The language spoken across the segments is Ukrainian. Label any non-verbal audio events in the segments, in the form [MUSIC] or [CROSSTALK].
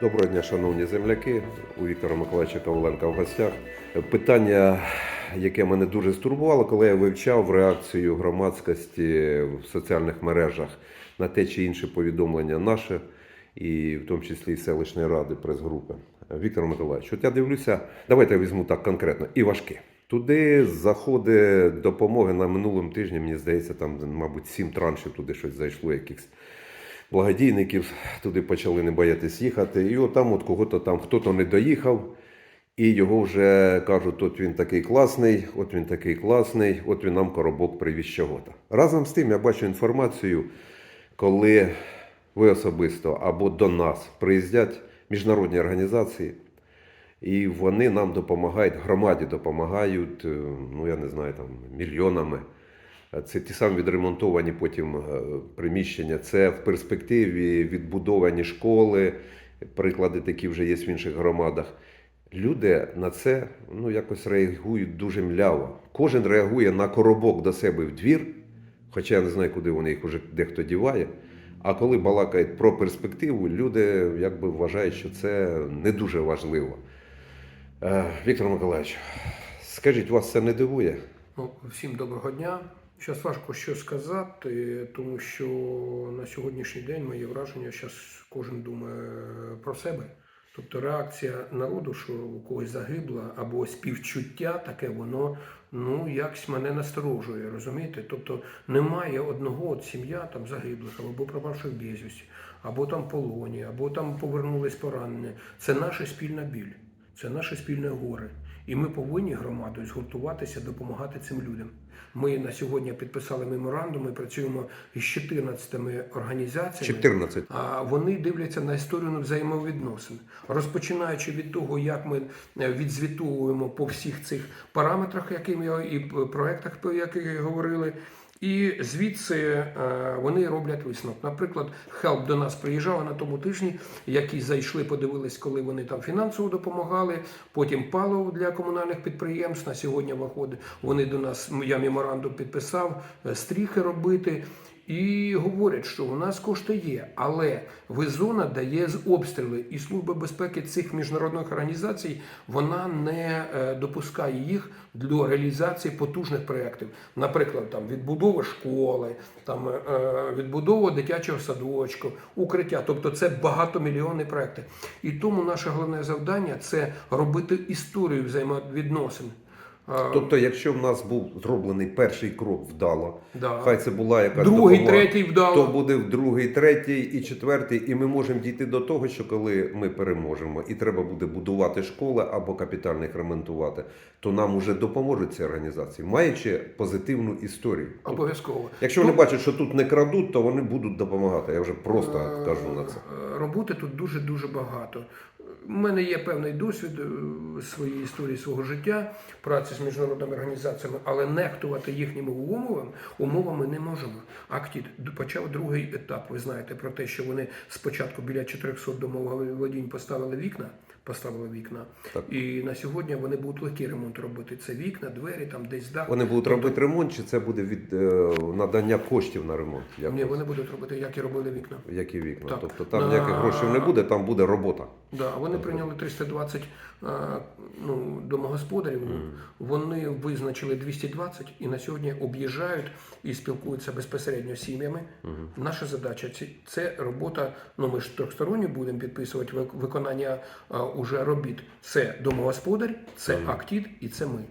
Доброго дня, шановні земляки. У Віктора Миколаївича Коваленка в гостях. Питання, яке мене дуже стурбувало, коли я вивчав реакцію громадськості в соціальних мережах на те чи інше повідомлення наше, і в тому числі і селищної ради прес-групи. Віктор Миколаївич, от я дивлюся, давайте я візьму так конкретно, і важке. Туди заходить допомоги на минулому тижні, мені здається, там, мабуть, сім траншів туди щось зайшло, якихось благодійників туди почали не боятись їхати. І от там от кого-то там хто-то не доїхав, і його вже кажуть, от він такий класний, от він такий класний, от він нам коробок привіз чого-то. Разом з тим я бачу інформацію, коли ви особисто або до нас приїздять міжнародні організації. І вони нам допомагають, громаді допомагають, е, ну я не знаю, там мільйонами. Це ті самі відремонтовані потім е, приміщення. Це в перспективі відбудовані школи. Приклади такі вже є в інших громадах. Люди на це ну, якось реагують дуже мляво. Кожен реагує на коробок до себе в двір, хоча я не знаю, куди вони їх уже дехто діває. А коли балакають про перспективу, люди якби вважають, що це не дуже важливо. Е, Віктор Миколаївич, скажіть, вас це не дивує? Ну, всім доброго дня. Зараз важко що сказати, тому що на сьогоднішній день моє враження, зараз кожен думає про себе. Тобто реакція народу, що у когось загибла, або співчуття, таке воно ну якось мене насторожує, розумієте? Тобто немає одного от сім'я там загиблих, або пропавших безвісті, або там полоні, або там повернулись поранені. Це наша спільна біль, це наше спільне горе. І ми повинні громадою згуртуватися, допомагати цим людям. Ми на сьогодні підписали меморандум, ми працюємо із 14 організаціями. 14. А вони дивляться на історію взаємовідносин, розпочинаючи від того, як ми е, відзвітовуємо по всіх цих параметрах, яким я і проектах, про які говорили. І звідси е, вони роблять висновок. Наприклад, Хелп до нас приїжджала на тому тижні, які зайшли, подивились, коли вони там фінансово допомагали. Потім паливо для комунальних підприємств. На сьогодні виходить. Вони до нас я меморандум підписав, е, стріхи робити. І говорять, що у нас кошти є, але визона дає з обстріли, і служба безпеки цих міжнародних організацій вона не е, допускає їх до реалізації потужних проєктів. Наприклад, там відбудова школи, там е, відбудова дитячого садочку, укриття. Тобто це багатомільйонні проекти. І тому наше головне завдання це робити історію взаємовідносин. Е, Тобто, якщо в нас був зроблений перший крок вдало, Да. хай це була якась Другий, допомога, третій вдало. то буде в другий, третій і четвертий, і ми можемо дійти до того, що коли ми переможемо, і треба буде будувати школи або капітально їх ремонтувати, то нам уже допоможуть ці організації, маючи позитивну історію. Тобто, Обов'язково. якщо вони бачать, що тут не крадуть, то вони будуть допомагати. Я вже просто кажу на це. Е, Роботи тут дуже дуже багато. У мене є певний досвід е, своєї історії свого життя, праці з міжнародними організаціями, але нехтувати їхніми умовами умовами не можемо. Актід почав другий етап. Ви знаєте про те, що вони спочатку біля 400 домоволодінь поставили вікна. Поставили вікна, Так. і на сьогодні вони будуть легкий ремонт робити. Це вікна, двері, там десь дах. Вони будуть робити ремонт, чи це буде від е, надання коштів на ремонт? Як, Ні, вони будуть робити, як і робили вікна. які вікна? Так. Тобто там На- ніяких грошей не буде, там буде робота. Да, вони прийняли 320 е, ну, домогосподарів. Вони визначили 220 і на сьогодні об'їжджають і спілкуються безпосередньо з сім'ями. Наша задача це, це робота. Ну ми ж трьохсторонньо будемо підписувати виконання е, уже робіт. Це домогосподар, це актід і це ми.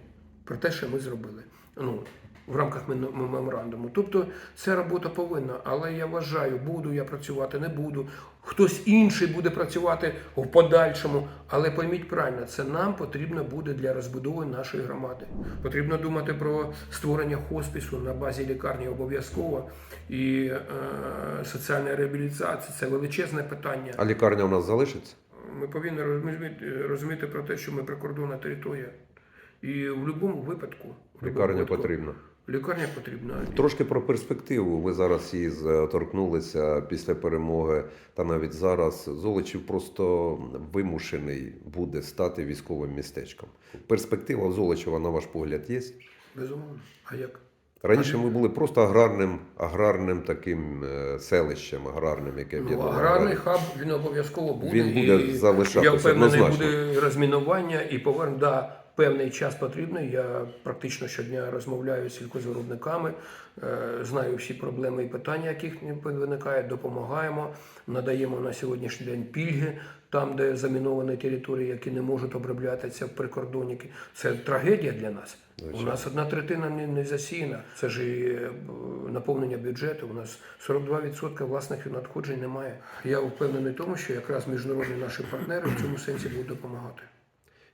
Про те, що ми зробили. Ну, в рамках меморандуму. Тобто ця робота повинна, але я вважаю, буду я працювати, не буду. Хтось інший буде працювати в подальшому. Але пойміть правильно, це нам потрібно буде для розбудови нашої громади. Потрібно думати про створення хоспісу на базі лікарні обов'язково і е, соціальна реабілітація це величезне питання. А лікарня у нас залишиться? Ми повинні розуміти, про те, що ми прикордонна територія. І в будь-якому випадку Лікарня потрібна. Лікарня потрібна. Трошки про перспективу. Ви зараз її торкнулися після перемоги, та навіть зараз Золочів просто вимушений буде стати військовим містечком. Перспектива Золочева, на ваш погляд, є? Безумовно. А як? Раніше ми були просто аграрним, аграрним таким е, селищем, аграрним, яке Ну, аграрний хаб він обов'язково буде. Він буде і залишатися Я впевнений, однозначно. буде розмінування і повернення. Да, певний час потрібний. Я практично щодня розмовляю з сільхозвиробниками, е, знаю всі проблеми і питання, яких виникають, допомагаємо, надаємо на сьогоднішній день пільги там, де заміновані території, які не можуть оброблятися в прикордонники. Це трагедія для нас. У нас одна третина не, не засіяна. Це ж і е, наповнення бюджету. У нас 42% власних надходжень немає. Я впевнений в тому, що якраз міжнародні наші партнери в цьому сенсі будуть допомагати.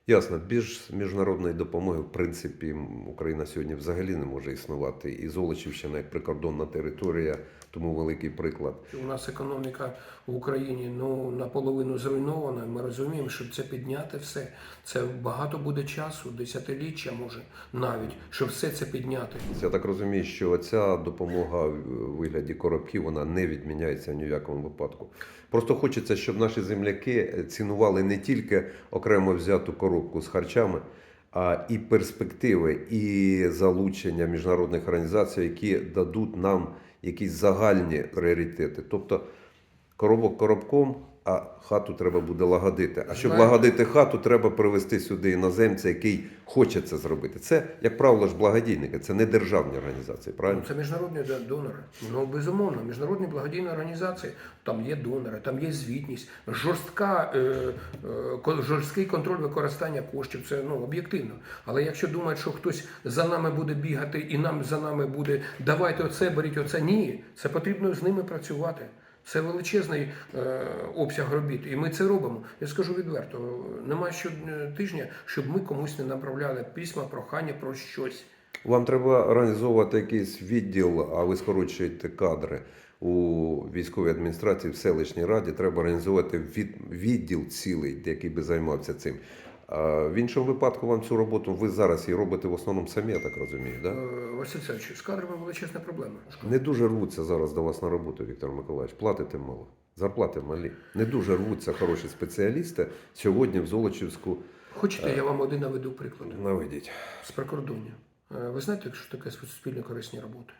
Ясно, без міжнародної допомоги, в принципі, Україна сьогодні взагалі не може існувати. І Золочівщина як прикордонна територія, тому великий приклад. У нас економіка в Україні ну наполовину зруйнована. Ми розуміємо, щоб це підняти все. Це багато буде часу, десятиліття може навіть, щоб все це підняти. Я так розумію, що ця допомога в вигляді коробків вона не відміняється ні в якому випадку. Просто хочеться, щоб наші земляки цінували не тільки окремо взяту коробку з харчами, а і перспективи, і залучення міжнародних організацій, які дадуть нам якісь загальні пріоритети. Тобто коробок коробком, а хату треба буде лагодити. А щоб Знаєте- лагодити хату, треба привезти сюди іноземця, який хоче це зробити. Це, як правило, ж благодійники, це не державні організації, правильно? Ну, Це міжнародні донори. Ну безумовно, міжнародні благодійні організації. Там є донори, там є звітність, жорстка, е, е, жорсткий контроль використання коштів. Це ну об'єктивно. Але якщо думають, що хтось за нами буде бігати і нам за нами буде давайте оце, беріть оце. Ні, це потрібно з ними працювати. Це величезний е, обсяг робіт, і ми це робимо. Я скажу відверто, немає щотижня, щоб ми комусь не направляли письма, прохання про щось. Вам треба організовувати якийсь відділ, а ви скорочуєте кадри у військовій адміністрації в селищній раді. Треба організувати від, відділ цілий, який би займався цим. В іншому випадку вам цю роботу ви зараз її робите в основному самі, я так розумію. Да? Е, Василь Савич, з кадрами величезна проблема. Не дуже рвуться зараз до вас на роботу, Віктор Миколаївич. Платите мало. Зарплати малі. Не дуже рвуться хороші спеціалісти сьогодні в Золочівську. Хочете, я вам один наведу приклад Наведіть. з прикордоння. Е, Ви знаєте, що таке суспільно корисні роботи?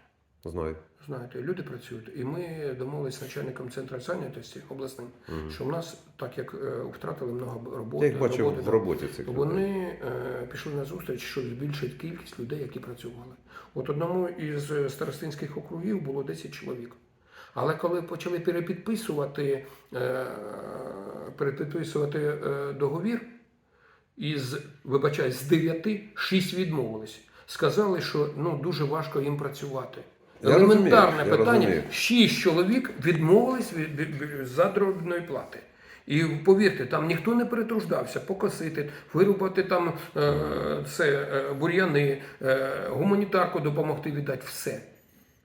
Знаю. Знаєте, люди працюють, і ми домовилися з начальником центру зайнятості обласним, що в нас, так як е, втратили много роботи, Я їх бачив роботи, в роботі цих. Вони е, пішли на зустріч, щоб збільшити кількість людей, які працювали. От одному із е, старостинських округів було 10 чоловік. Але коли почали перепідписувати, е, перепідписувати е, договір, із, вибачай, з 9, 6 відмовились. Сказали, що ну, дуже важко їм працювати. Я розумію, Елементарне я питання: розумію. 6 чоловік відмовились від, від, від заробітної плати. І повірте, там ніхто не перетруждався покосити, вирубати там е, це, е, бур'яни, е, гуманітарку допомогти віддати, все.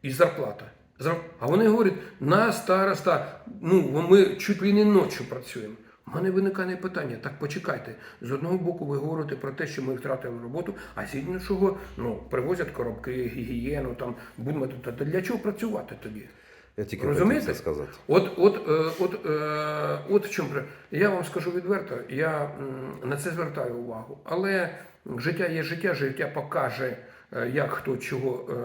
І зарплата. Зар- А вони говорять, на староста, ну ми чуть ли не ночі працюємо. У мене виникає питання, так почекайте. З одного боку, ви говорите про те, що ми втратили роботу, а з іншого ну, привозять коробки, гігієну, там будемо та для чого працювати тоді? Я тільки Розумієте? хотів це сказати. От, от, е, от, е, от в чому. Я вам скажу відверто, я на це звертаю увагу. Але життя є життя, життя покаже, як хто чого е,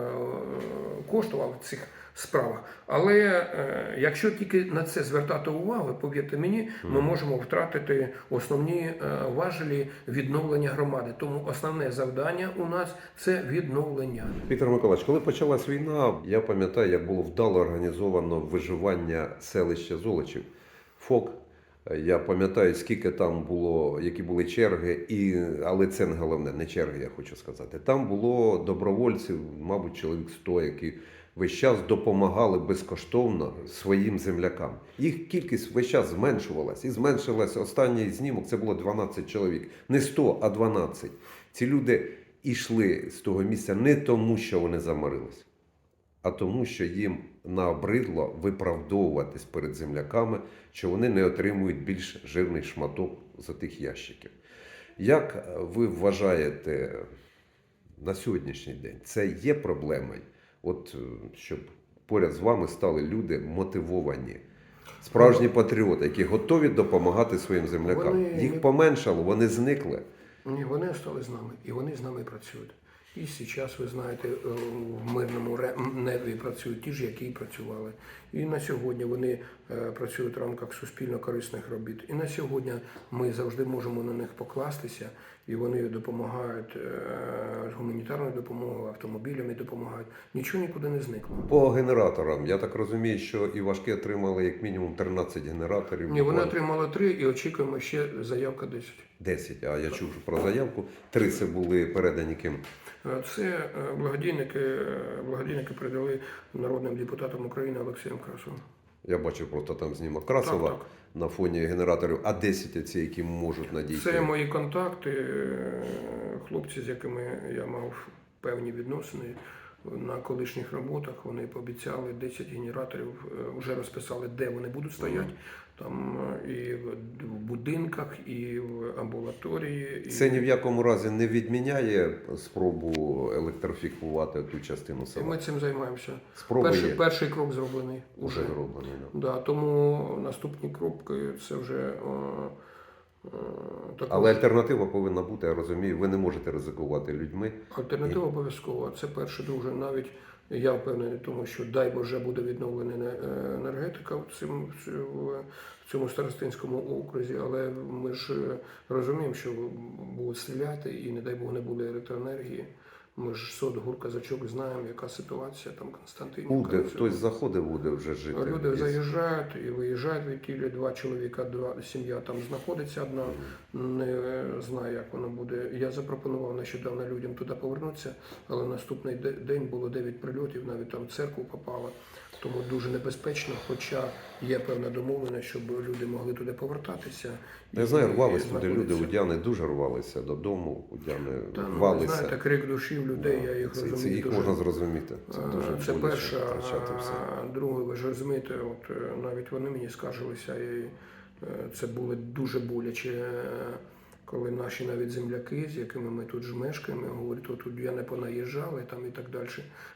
коштував в цих справах. Але е, якщо тільки на це звертати увагу, повірте мені, ми можемо втратити основні е, важелі відновлення громади. Тому основне завдання у нас це відновлення. Віктор Миколаївич, коли почалась війна, я пам'ятаю, як було вдало організовано виживання селища Золочів. ФОК. Я пам'ятаю, скільки там було, які були черги, і, але це не головне, не черги, я хочу сказати. Там було добровольців, мабуть, чоловік 100, які весь час допомагали безкоштовно своїм землякам. Їх кількість весь час зменшувалась і зменшилась. Останній знімок це було 12 чоловік. Не 100, а 12. Ці люди йшли з того місця не тому, що вони заморились, а тому, що їм набридло виправдовуватись перед земляками, що вони не отримують більш жирний шматок за тих ящиків. Як ви вважаєте на сьогоднішній день, це є проблемою? От е, щоб поряд з вами стали люди мотивовані, справжні патріоти, які готові допомагати своїм землякам. Вони- Їх поменшало, вони зникли. Ні, вони стали з нами, і вони з нами працюють. І зараз, ви знаєте, е, в мирному небі працюють ті ж, які і працювали. І на сьогодні вони е, працюють в рамках суспільно корисних робіт. І на сьогодні ми завжди можемо на них покластися, і вони допомагають е, гуманітарною допомогою, автомобілями допомагають. Нічого нікуди не зникло. По генераторам, я так розумію, що і важкі отримали як мінімум 13 генераторів. Ні, вони отримали три і очікуємо ще заявка 10. 10, а я чув про заявку. Три це були передані ким? Е, Це е, благодійники, е, благодійники передали народним депутатам України Олексієм Красовим. Я бачив просто там знімок Красова Так, так. на фоні генераторів, а 10 ці, які можуть надійти. Це мої контакти, хлопці, з якими я мав певні відносини на колишніх роботах. Вони пообіцяли 10 генераторів, вже розписали, де вони будуть стояти. Там е, і в будинках, і в амбулаторії. І... Це ні в якому разі не відміняє спробу електрифікувати ту частину І села. ми цим займаємося. Спроби Перший, є. перший крок зроблений Уже зроблено. да. Да, тому наступні кроки це вже е, е, Але альтернатива повинна бути, я розумію, ви не можете ризикувати людьми. альтернатива обов'язкова. Це перше, друге. Навіть я впевнений, тому що дай Боже буде відновлена е, енергетика в цьому, в цьому- старостинському окрузі, але ми ж е, розуміємо, що будуть стріляти і не дай Бог не буде електроенергії. Ми ж сот гурказачок знаємо, яка ситуація там Константинівка. Буде, хтось заходить, буде вже жити. Люди Із- заїжджають і виїжджають від тілі. два чоловіка, два сім'я там знаходиться одна, не знає, як воно буде. Я запропонував нещодавно людям туди повернутися, але наступний день було 9 прильотів, навіть там в церкву попало. Тому дуже небезпечно, хоча є певна домовленість, щоб люди могли туди повертатися. Я знаю, і туди люди, удяни дуже рвалися додому, удяни Та, ну, рвалися. знаєте, крик душі в людей, я їх це, це розумію. їх дуже. можна зрозуміти. Це дуже Це перше. А друге, ви ж розумієте, от е, навіть вони мені скаржилися, і е, це було дуже боляче, е, коли наші навіть земляки, з якими ми тут ж мешкаємо, говорять, от тут я не понаїжджали там і так далі.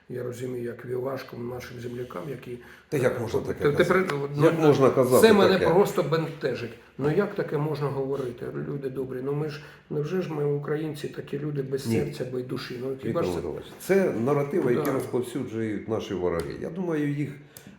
Я розумію, як важко нашим землякам, які Та як можна таке Те- тепер, казати? ну, можна казати Це мене таке? просто бентежить. Ну як таке можна говорити? Люди добрі. Ну ми ж невже ж ми українці такі люди без Ні. серця, без душі? Ну хіба ж це Це наративи, які Да. розповсюджують наші вороги. Я думаю, їх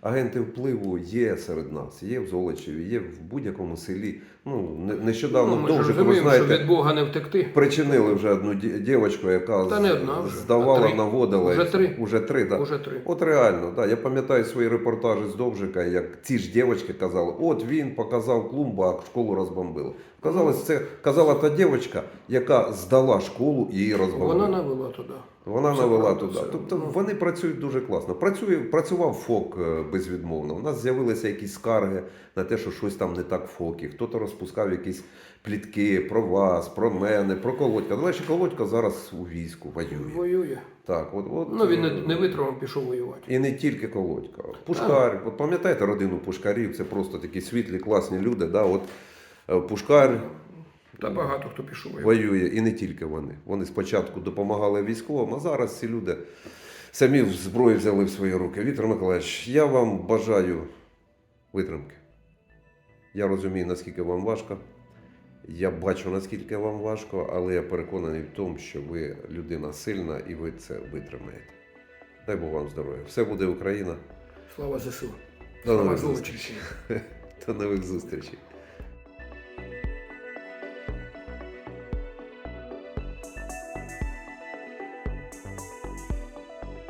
агенти впливу є серед нас, є в Золочеві, є в будь-якому селі. Ну, не- нещодавно Ну, ми ж довжик, ви розуміємо, що знаєте, від Бога не втекти. причинили вже одну ді- дівчинку, яка Та не одна вже, здавала, а три. наводила. Уже три. Уже три, так. Уже три. От реально, да. я пам'ятаю свої репортажі з Довжика, як ці ж дівчатки казали, от він показав клумбу, а школу розбомбили. Казалось, це казала та дівчинка, яка здала школу і її розбомбили. Вона навела туди. Вона Це навела правда, туди. це, Тобто ну. вони працюють дуже класно. Працює, працював ФОК е, безвідмовно. У нас з'явилися якісь скарги на те, що щось там не так в ФОКі. Хто-то розпускав якісь плітки про вас, про мене, про Колодька. До речі, Колодька зараз у війську воює. Воює. Так, от, от, Ну він не, е, не витримав, пішов воювати. і не тільки Колодька. Пушкар, от пам'ятаєте родину Пушкарів? Це просто такі світлі, класні люди. Да? От, е, Пушкар Та багато хто пішов воювати. воює, і не тільки вони. Вони спочатку допомагали військовим, а зараз ці люди самі зброю взяли в свої руки. Віктор Миколаївич, я вам бажаю витримки. Я розумію, наскільки вам важко. Я бачу, наскільки вам важко, але я переконаний в тому, що ви людина сильна і ви це витримаєте. Дай Бог вам здоров'я. Все буде Україна. Слава ЗСУ. [LAUGHS] До нових зустрічей. До нових зустрічей.